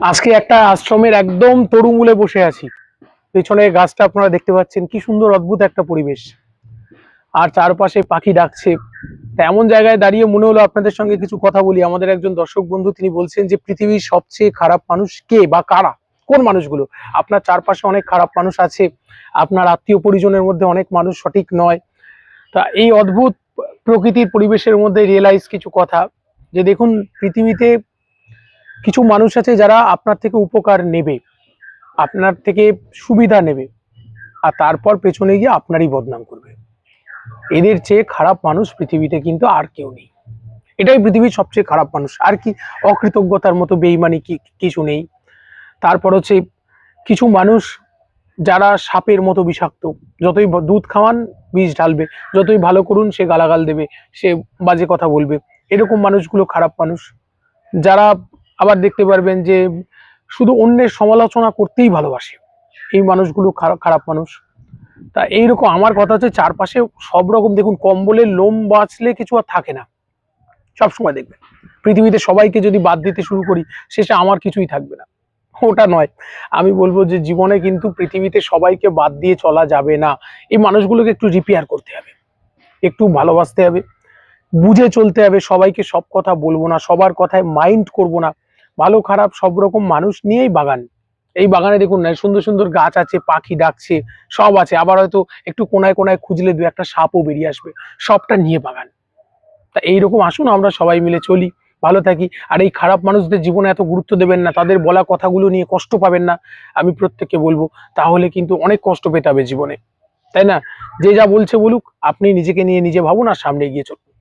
আজকে একটা আশ্রমের একদম তরুমূলে বসে আছি। পেছনে গাছটা আপনারা দেখতে পাচ্ছেন, কি সুন্দর অদ্ভুত একটা পরিবেশ। আর চারপাশে পাখি ডাকছে। এমন জায়গায় দাঁড়িয়ে মনে হলো আপনাদের সঙ্গে কিছু কথা বলি। আমাদের একজন দর্শক বন্ধু, তিনি বলছেন যে, পৃথিবীর সবচেয়ে খারাপ মানুষ কে বা কারা? কোন মানুষগুলো? আপনার চারপাশে অনেক খারাপ মানুষ আছে। আপনার আত্মীয় পরিজনের মধ্যে অনেক মানুষ সঠিক নয়। তা এই অদ্ভুত প্রকৃতির পরিবেশের মধ্যে রিয়েলাইজ কিছু কথা। যে দেখুন, পৃথিবীতে কিছু মানুষ আছে যারা আপনার থেকে উপকার নেবে, আপনার থেকে সুবিধা নেবে, আর তারপর পেছনে গিয়ে আপনারই বদনাম করবে। এদের চেয়ে খারাপ মানুষ পৃথিবীতে কিন্তু আর কেউ নেই। এটাই পৃথিবীর সবচেয়ে খারাপ মানুষ। আর কি অকৃতজ্ঞতার মতো বেইমানি কি, কিছু নেই। তারপর হচ্ছে কিছু মানুষ যারা সাপের মতো বিষাক্ত, যতই দুধ খাওয়ান, বিষ ঢালবে, যতই ভালো করুন, সে গালাগাল দেবে, সে বাজে কথা বলবে। এরকম মানুষগুলো খারাপ মানুষ। যারা আবার দেখতে পারবেন যে শুধু অন্যের সমালোচনা করতেই ভালোবাসে। এই মানুষগুলো খারাপ খারাপ মানুষ। তা এইরকম আমার কথা হচ্ছে চারপাশে সব রকম দেখুন, কম্বলের লোম বাঁচলে কিছু আর থাকে না। সব সময় দেখবেন। পৃথিবীতে সবাইকে যদি বাদ দিতে শুরু করি, শেষে আমার কিছুই থাকবে না। ওটা নয়। আমি বলব যে জীবনে কিন্তু পৃথিবীতে সবাইকে বাদ দিয়ে চলা যাবে না। এই মানুষগুলোকে একটু রিপেয়ার করতে হবে। একটু ভালোবাসতে হবে। বুঝে চলতে হবে। সবাইকে সব কথা বলব না। সবার কথায় মাইন্ড করব না। ভালো খারাপ সব রকম মানুষ নিয়েই বাগান। এই বাগানে দেখুন না সুন্দর সুন্দর গাছ আছে, পাখি ডাকছে, সব আছে। আবার হয়তো একটু কোনায় কোনায় খুঁজলে দু একটা সাপও বেরিয়ে আসবে। সবটা নিয়ে বাগান। তা এইরকম আসুন, আমরা সবাই মিলে চলি, ভালো থাকি। আর এই খারাপ মানুষদের জীবনে এত গুরুত্ব দেবেন না, তাদের বলা কথাগুলো নিয়ে কষ্ট পাবেন না, আমি প্রত্যেককে বলব। তাহলে কিন্তু অনেক কষ্ট পেতে হবে জীবনে। তাই না? যে যা বলছে বলুক, আপনি নিজেকে নিয়ে নিজে ভাবুন আর সামনে এগিয়ে চলুন।